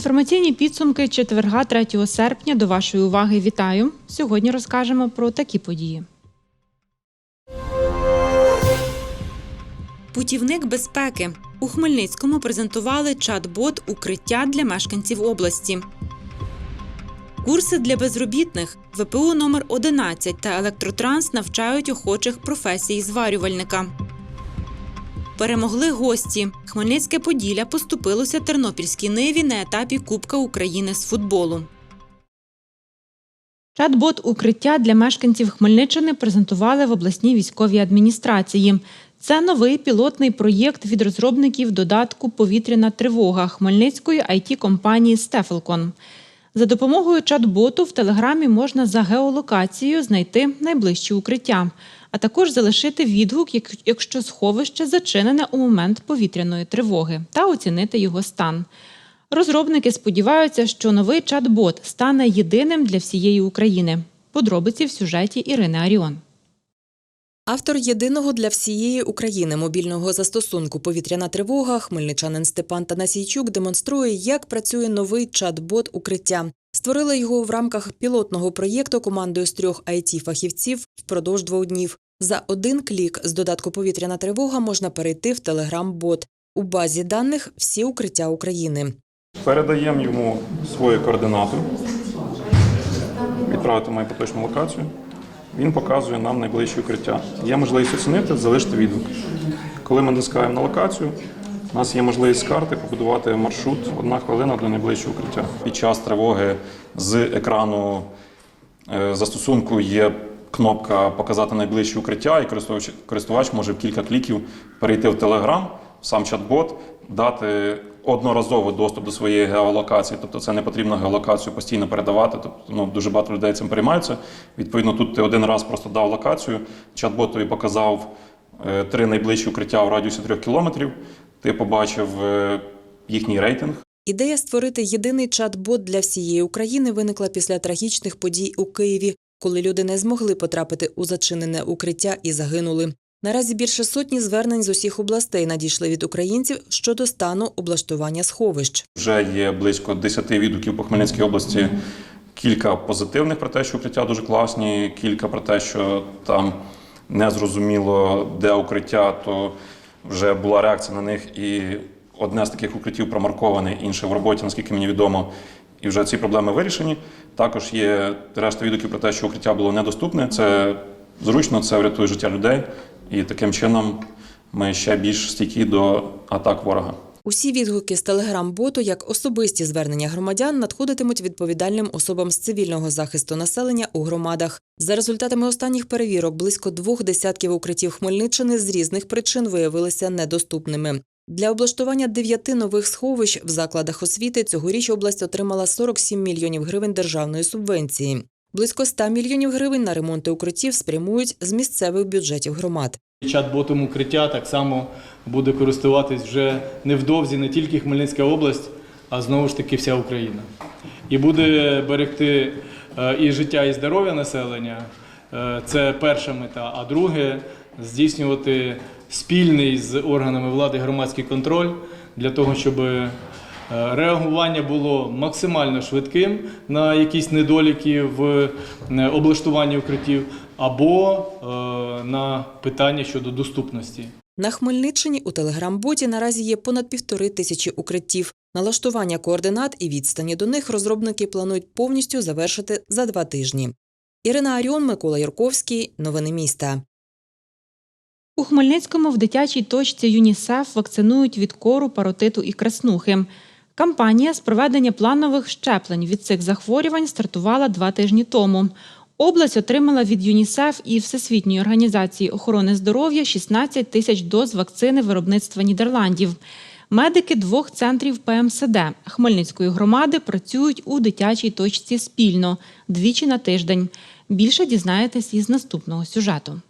Інформаційні підсумки четверга 3 серпня до вашої уваги вітаю. Сьогодні розкажемо про такі події. Путівник безпеки у Хмельницькому презентували чат-бот укриття для мешканців області. Курси для безробітних ВПУ номер 11 та Електротранс навчають охочих професій зварювальника. Перемогли гості. Хмельницьке Поділля поступилося Тернопільській ниві на етапі Кубка України з футболу. Чат-бот укриття для мешканців Хмельниччини презентували в обласній військовій адміністрації. Це новий пілотний проєкт від розробників додатку Повітряна тривога Хмельницької it компанії Стефелкон. За допомогою чат-боту в телеграмі можна за геолокацією знайти найближчі укриття, а також залишити відгук, якщо сховище зачинене у момент повітряної тривоги, та оцінити його стан. Розробники сподіваються, що новий чат-бот стане єдиним для всієї України. Подробиці в сюжеті Ірини Аріон. Автор єдиного для всієї України мобільного застосунку Повітряна тривога хмельничанин Степан Танасійчук демонструє, як працює новий чат-бот укриття. Створили його в рамках пілотного проєкту командою з трьох it фахівців впродовж двох днів. За один клік з додатку Повітряна тривога можна перейти в Telegram-бот. У базі даних всі укриття України. Передаємо йому свою координату, відправити мою поточну локацію. Він показує нам найближче укриття. Є можливість оцінити, залишити відгук. Коли ми натискаємо на локацію, у нас є можливість з карти побудувати маршрут одна хвилина до найближчого укриття. Під час тривоги з екрану е, застосунку є кнопка Показати найближче укриття, і користувач, користувач може в кілька кліків перейти в Telegram, сам чат-бот, дати одноразовий доступ до своєї геолокації. Тобто це не потрібно геолокацію постійно передавати. Тобто ну, дуже багато людей цим переймаються. Відповідно, тут ти один раз просто дав локацію, чат-бот тобі показав е, три найближчі укриття у радіусі трьох кілометрів. Ти побачив е, їхній рейтинг. Ідея створити єдиний чат-бот для всієї України виникла після трагічних подій у Києві, коли люди не змогли потрапити у зачинене укриття і загинули. Наразі більше сотні звернень з усіх областей надійшли від українців щодо стану облаштування сховищ. Вже є близько 10 відгуків по Хмельницькій області. Кілька позитивних про те, що укриття дуже класні, кілька про те, що там не зрозуміло, де укриття, то вже була реакція на них. І одне з таких укриттів промарковане, інше в роботі, наскільки мені відомо. І вже ці проблеми вирішені. Також є решта відгуків про те, що укриття було недоступне. Це зручно, це врятує життя людей. І таким чином ми ще більш стійкі до атак ворога. Усі відгуки з телеграм-боту, як особисті звернення громадян, надходитимуть відповідальним особам з цивільного захисту населення у громадах. За результатами останніх перевірок, близько двох десятків укриттів Хмельниччини з різних причин виявилися недоступними. Для облаштування дев'яти нових сховищ в закладах освіти цьогоріч область отримала 47 мільйонів гривень державної субвенції. Близько 100 мільйонів гривень на ремонти укриттів спрямують з місцевих бюджетів громад. Чат-ботом укриття так само буде користуватись вже невдовзі не тільки Хмельницька область, а знову ж таки вся Україна. І буде берегти е, і життя, і здоров'я населення. Е, Це перша мета. А друге здійснювати спільний з органами влади громадський контроль для того, щоб реагування було максимально швидким на якісь недоліки в е, облаштуванні укриттів або е, на питання щодо доступності. На Хмельниччині у телеграм-боті наразі є понад півтори тисячі укриттів. Налаштування координат і відстані до них розробники планують повністю завершити за два тижні. Ірина Аріон, Микола Юрковський. Новини міста. У Хмельницькому в дитячій точці ЮНІСЕФ вакцинують від кору, паротиту і краснухи. Кампанія з проведення планових щеплень від цих захворювань стартувала два тижні тому. Область отримала від ЮНІСЕФ і Всесвітньої організації охорони здоров'я 16 тисяч доз вакцини виробництва Нідерландів. Медики двох центрів ПМСД Хмельницької громади працюють у дитячій точці спільно двічі на тиждень. Більше дізнаєтесь із наступного сюжету.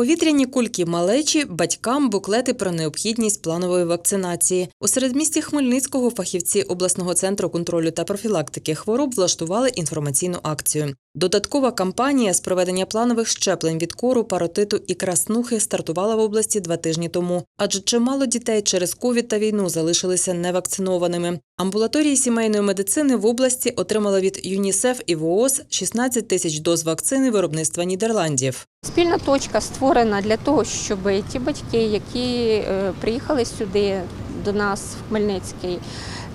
Повітряні кульки малечі, батькам буклети про необхідність планової вакцинації. У середмісті Хмельницького фахівці обласного центру контролю та профілактики хвороб влаштували інформаційну акцію. Додаткова кампанія з проведення планових щеплень від кору, паротиту і краснухи стартувала в області два тижні тому, адже чимало дітей через ковід та війну залишилися невакцинованими. Амбулаторії сімейної медицини в області отримали від ЮНІСЕФ і ВООЗ 16 тисяч доз вакцини виробництва Нідерландів. Спільна точка створена для того, щоб ті батьки, які е, приїхали сюди до нас в Хмельницький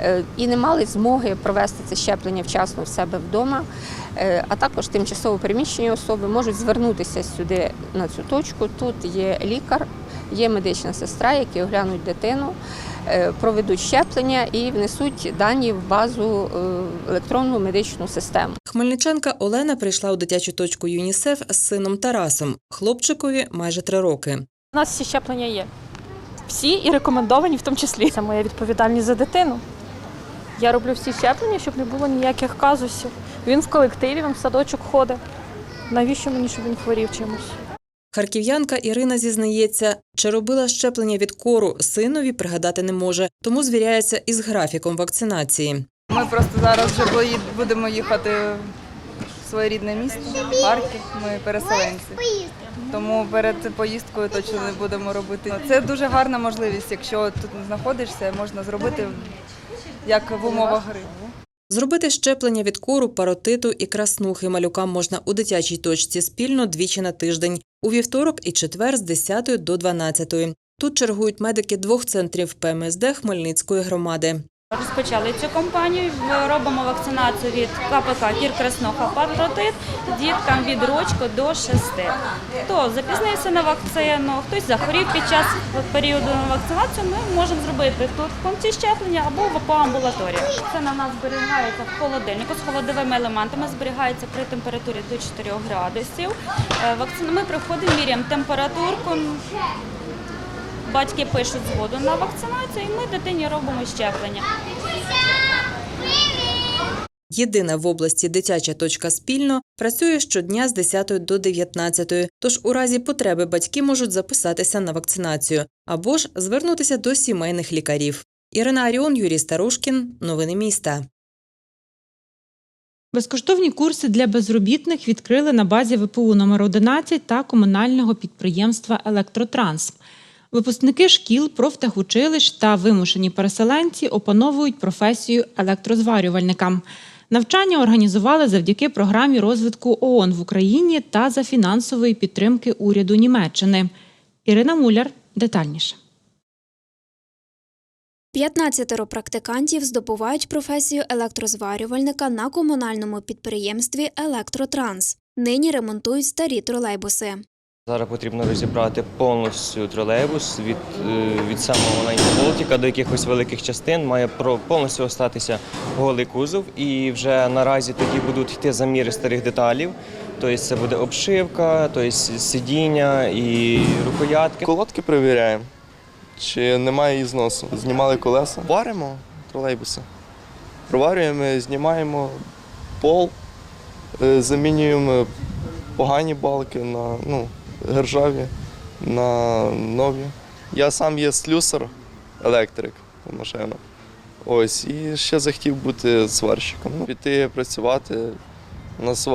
е, і не мали змоги провести це щеплення вчасно в себе вдома, а також тимчасово переміщені особи можуть звернутися сюди на цю точку. Тут є лікар, є медична сестра, які оглянуть дитину, е, проведуть щеплення і внесуть дані в базу е, електронну медичну систему. Хмельниченка Олена прийшла у дитячу точку ЮНІСЕФ з сином Тарасом. Хлопчикові майже три роки. У нас всі щеплення є. Всі і рекомендовані в тому числі. Це моя відповідальність за дитину. Я роблю всі щеплення, щоб не було ніяких казусів. Він в колективі, він в садочок ходить. Навіщо мені, щоб він хворів чимось? Харків'янка Ірина зізнається, чи робила щеплення від кору синові, пригадати не може, тому звіряється із графіком вакцинації. Ми просто зараз вже будемо їхати в своє рідне місто, Харків. Ми переселенці. Тому перед поїздкою точно не будемо робити. Це дуже гарна можливість. Якщо тут знаходишся, можна зробити як в умовах гри. Зробити щеплення від кору, паротиту і краснухи малюкам можна у дитячій точці спільно двічі на тиждень у вівторок і четвер з 10 до 12. Тут чергують медики двох центрів ПМСД Хмельницької громади. Розпочали цю кампанію. Ми робимо вакцинацію від КПК Кір Красноха Паротит діткам від рочку до 6. Хто запізнився на вакцину, хтось захворів під час періоду вакцинації, ми можемо зробити тут в пункті щеплення або по амбулаторії. Це на нас зберігається в холодильнику з холодовими елементами, зберігається при температурі до 4 градусів. Е, ми приходимо, міряємо температурку. Батьки пишуть згоду на вакцинацію, і ми дитині робимо щеплення. Єдина в області дитяча точка спільно працює щодня з 10 до 19, тож у разі потреби батьки можуть записатися на вакцинацію або ж звернутися до сімейних лікарів. Ірина Аріон, Юрій Старушкін. Новини міста. Безкоштовні курси для безробітних відкрили на базі ВПУ номер 11 та комунального підприємства Електротранс. Випускники шкіл, профтехучилищ та вимушені переселенці опановують професію електрозварювальника. Навчання організували завдяки програмі розвитку ООН в Україні та за фінансової підтримки уряду Німеччини. Ірина Муляр детальніше. 15 практикантів здобувають професію електрозварювальника на комунальному підприємстві Електротранс. Нині ремонтують старі тролейбуси. Зараз потрібно розібрати повністю тролейбус від, е, від самого маленького болтика до якихось великих частин. Має повністю остатися голий кузов, і вже наразі тоді будуть йти заміри старих деталів. Тобто це буде обшивка, тобто сидіння і рукоятки. Колодки перевіряємо, чи немає ізносу. Знімали колеса, варимо тролейбуси. Проварюємо, знімаємо пол, е, замінюємо погані балки на ну, гержаві, на нові. Я сам є слюсар, електрик машина. Ось, і ще захотів бути сварщиком. Ну, Піти працювати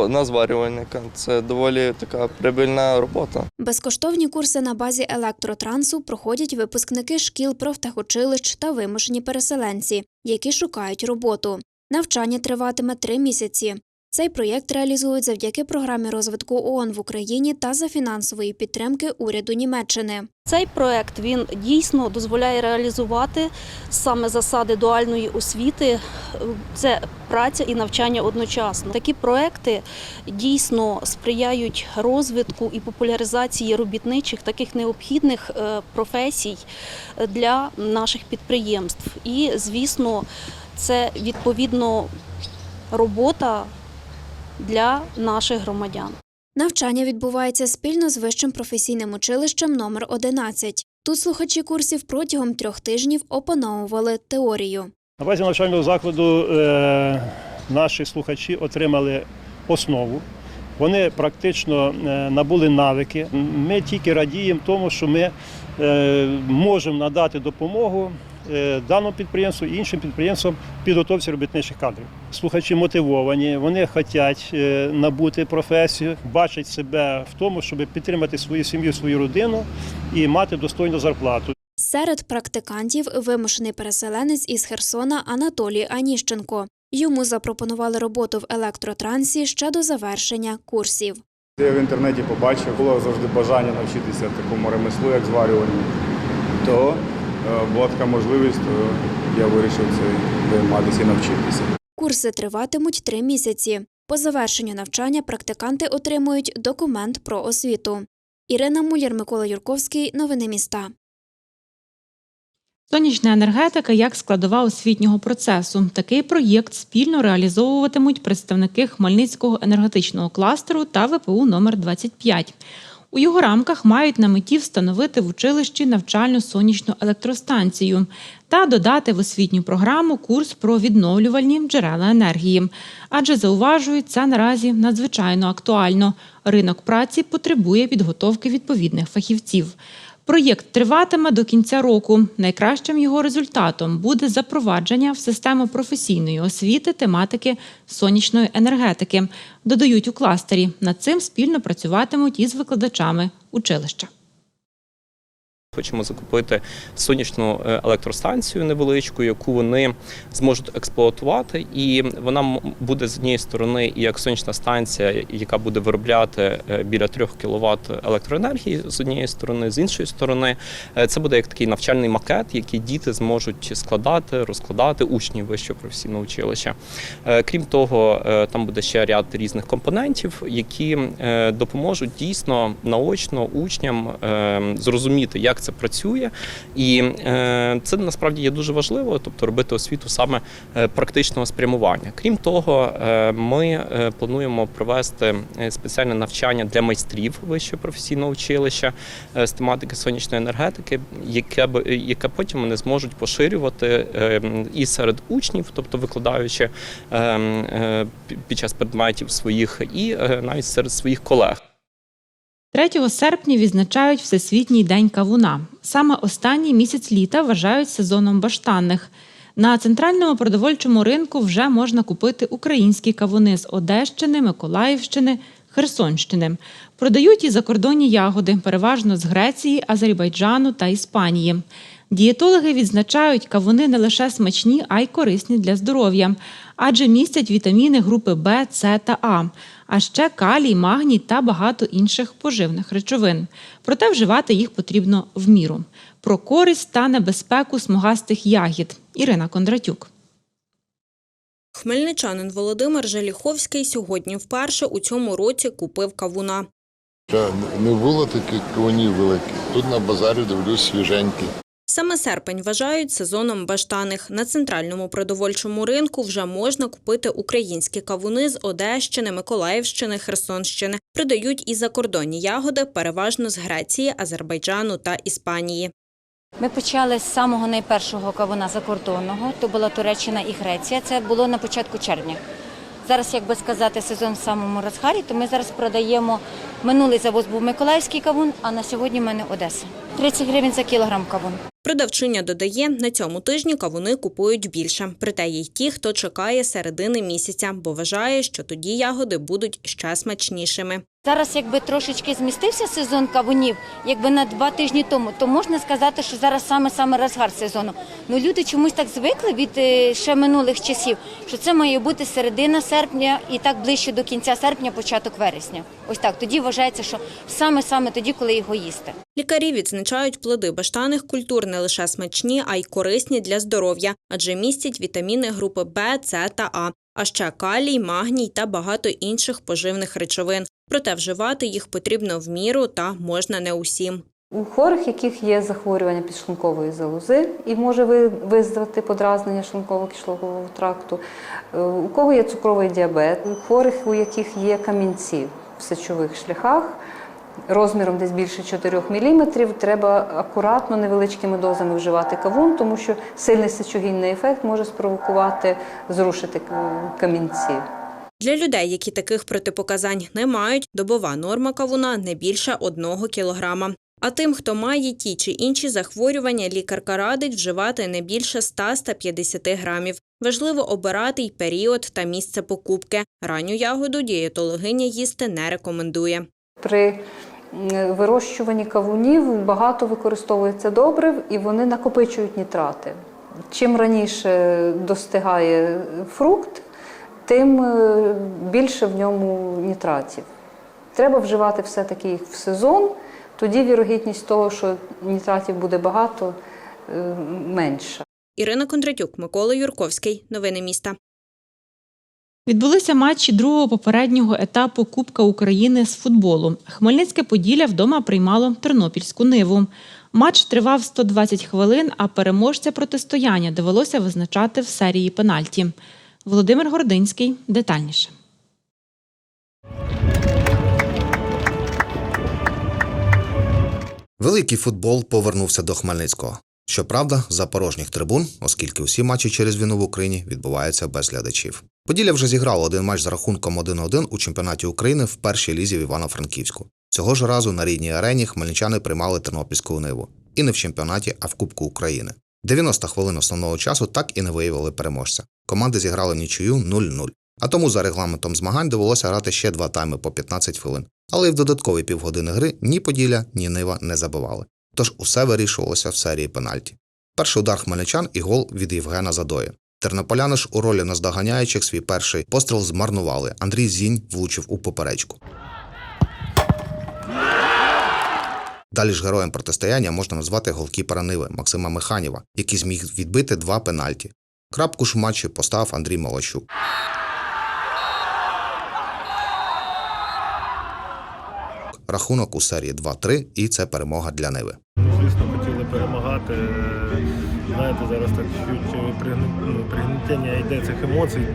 на зварювальника. Це доволі така прибильна робота. Безкоштовні курси на базі електротрансу проходять випускники шкіл профтехучилищ та вимушені переселенці, які шукають роботу. Навчання триватиме три місяці. Цей проєкт реалізують завдяки програмі розвитку ООН в Україні та за фінансової підтримки уряду Німеччини. Цей проект дійсно дозволяє реалізувати саме засади дуальної освіти. Це праця і навчання одночасно. Такі проекти дійсно сприяють розвитку і популяризації робітничих таких необхідних е, професій для наших підприємств. І, звісно, це відповідно робота для наших громадян. Навчання відбувається спільно з вищим професійним училищем номер 11 Тут слухачі курсів протягом трьох тижнів опановували теорію. На базі навчального закладу е, наші слухачі отримали основу Вони практично е, набули навики. Ми тільки радіємо тому, що ми е, можемо надати допомогу даному підприємству і іншим підприємствам підготовці робітничих кадрів. Слухачі мотивовані, вони хочуть е, набути професію, бачать себе в тому, щоб підтримати свою сім'ю, свою родину і мати достойну зарплату. Серед практикантів вимушений переселенець із Херсона Анатолій Аніщенко. Йому запропонували роботу в електротрансі ще до завершення курсів. Я в інтернеті побачив, було завжди бажання навчитися такому ремеслу, як зварюванню. То е, була така можливість, я вирішив це займатися і навчитися. Курси триватимуть три місяці. По завершенню навчання практиканти отримують документ про освіту. Ірина Муляр, Микола Юрковський. Новини міста. Сонячна енергетика як складова освітнього процесу. Такий проєкт спільно реалізовуватимуть представники Хмельницького енергетичного кластеру та ВПУ номер 25 У його рамках мають на меті встановити в училищі навчальну сонячну електростанцію та додати в освітню програму курс про відновлювальні джерела енергії. Адже зауважують, це наразі надзвичайно актуально. Ринок праці потребує підготовки відповідних фахівців. Проєкт триватиме до кінця року. Найкращим його результатом буде запровадження в систему професійної освіти тематики сонячної енергетики. Додають у кластері. Над цим спільно працюватимуть із викладачами училища. Хочемо закупити сонячну е, електростанцію невеличку, яку вони зможуть експлуатувати, і вона буде з однієї сторони як сонячна станція, яка буде виробляти е, біля 3 кВт електроенергії з однієї сторони, з іншої сторони, е, це буде як такий навчальний макет, який діти зможуть складати, розкладати учні вищого професійного училища. Крім того, там буде ще ряд різних компонентів, які допоможуть дійсно наочно учням е, зрозуміти, як це працює, і е, це насправді є дуже важливо, тобто робити освіту саме е, практичного спрямування. Крім того, е, ми плануємо провести спеціальне навчання для майстрів вищого професійного училища з тематики сонячної енергетики, яке яке потім вони зможуть поширювати і серед учнів, тобто викладаючи е, е, під час предметів своїх, і навіть серед своїх колег. 3 серпня відзначають Всесвітній день кавуна. Саме останній місяць літа вважають сезоном баштанних. На центральному продовольчому ринку вже можна купити українські кавуни з Одещини, Миколаївщини, Херсонщини. Продають і закордонні ягоди, переважно з Греції, Азербайджану та Іспанії. Дієтологи відзначають, кавуни не лише смачні, а й корисні для здоров'я, адже містять вітаміни групи Б, С та А, а ще калій, магній та багато інших поживних речовин. Проте вживати їх потрібно в міру. Про користь та небезпеку смугастих ягід. Ірина Кондратюк. Хмельничанин Володимир Желіховський сьогодні вперше у цьому році купив кавуна. Не було таких кавунів великих. Тут на базарі дивлюсь свіженькі. Саме серпень вважають сезоном баштаних. На центральному продовольчому ринку вже можна купити українські кавуни з Одещини, Миколаївщини, Херсонщини. Продають і закордонні ягоди, переважно з Греції, Азербайджану та Іспанії. Ми почали з самого найпершого кавуна закордонного, то була Туреччина і Греція. Це було на початку червня. Зараз, як би сказати, сезон в самому розгарі, то ми зараз продаємо минулий завоз був Миколаївський кавун, а на сьогодні в мене Одеса. 30 гривень за кілограм кавун. Продавчиня додає, на цьому тижні кавуни купують більше. Проте є й ті, хто чекає середини місяця, бо вважає, що тоді ягоди будуть ще смачнішими. Зараз, якби трошечки змістився сезон кавунів, якби на два тижні тому, то можна сказати, що зараз саме саме розгар сезону. Ну люди чомусь так звикли від е, ще минулих часів, що це має бути середина серпня і так ближче до кінця серпня, початок вересня. Ось так. Тоді вважається, що саме саме тоді, коли його їсти. Лікарі відзначають плоди баштаних культур не лише смачні, а й корисні для здоров'я, адже містять вітаміни групи Б, С та А, а ще калій, магній та багато інших поживних речовин. Проте вживати їх потрібно в міру та можна не усім. У хворих, яких є захворювання підшлункової залози і може ви- визвати подразнення шлунково-кишкового тракту, е, у кого є цукровий діабет, у хворих, у яких є камінці в сечових шляхах, розміром десь більше 4 мм, треба акуратно невеличкими дозами вживати кавун, тому що сильний сечогінний ефект може спровокувати зрушити камінці. Для людей, які таких протипоказань не мають, добова норма кавуна не більше 1 кілограма. А тим, хто має ті чи інші захворювання, лікарка радить вживати не більше 100-150 грамів. Важливо обирати й період та місце покупки. Ранню ягоду дієтологиня їсти не рекомендує. При вирощуванні кавунів багато використовується добрив і вони накопичують нітрати. Чим раніше достигає фрукт, тим е, більше в ньому нітратів. Треба вживати все-таки їх в сезон, тоді вірогідність того, що нітратів буде багато, е, менша. Ірина Кондратюк, Микола Юрковський. Новини міста. Відбулися матчі другого попереднього етапу Кубка України з футболу. Хмельницьке Поділля вдома приймало Тернопільську ниву. Матч тривав 120 хвилин, а переможця протистояння довелося визначати в серії пенальті. Володимир Гординський детальніше. Великий футбол повернувся до Хмельницького. Щоправда, за порожніх трибун, оскільки усі матчі через війну в Україні відбуваються без глядачів. Поділля вже зіграло один матч з рахунком 1-1 у чемпіонаті України в першій лізі в Івано-Франківську. Цього ж разу на рідній арені хмельничани приймали Тернопільську ниву. І не в чемпіонаті, а в Кубку України. 90 хвилин основного часу так і не виявили переможця. Команди зіграли нічию 0-0. А тому за регламентом змагань довелося грати ще два тайми по 15 хвилин. Але й в додаткові півгодини гри ні Поділля, ні Нива не забивали. Тож усе вирішувалося в серії пенальті. Перший удар хмельничан і гол від Євгена Задої. Тернополяни ж у ролі наздоганяючих свій перший постріл змарнували. Андрій Зінь влучив у поперечку. Далі ж героєм протистояння можна назвати голкіпера Ниви Максима Механіва, який зміг відбити два пенальті. Крапку ж в матчі поставив Андрій Малощук. Рахунок у серії 2-3 і це перемога для Ниви. Звісно, хотіли перемагати. Знаєте, зараз так ну, йде цих емоцій.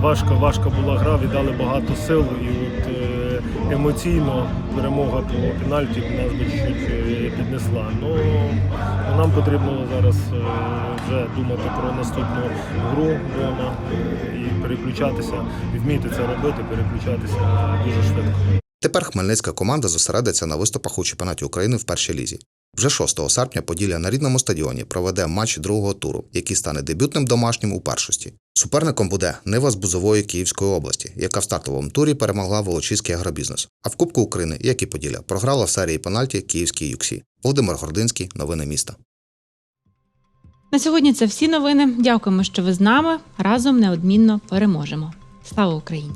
Важко, важко була гра, віддали багато сил, і от е, емоційно перемога по пенальті нас би чуть е, піднесла. Ну, нам потрібно зараз е, вже думати про наступну гру вдома і переключатися, вміти це робити, переключатися дуже швидко. Тепер хмельницька команда зосередиться на виступах у чемпіонаті України в першій лізі. Вже 6 серпня Поділля на рідному стадіоні проведе матч другого туру, який стане дебютним домашнім у першості. Суперником буде Нива з Бузової Київської області, яка в стартовому турі перемогла Волочиський агробізнес. А в Кубку України, як і Поділля, програла в серії пенальті Київській Юксі. Володимир Гординський, новини міста. На сьогодні це всі новини. Дякуємо, що ви з нами. Разом неодмінно переможемо. Слава Україні!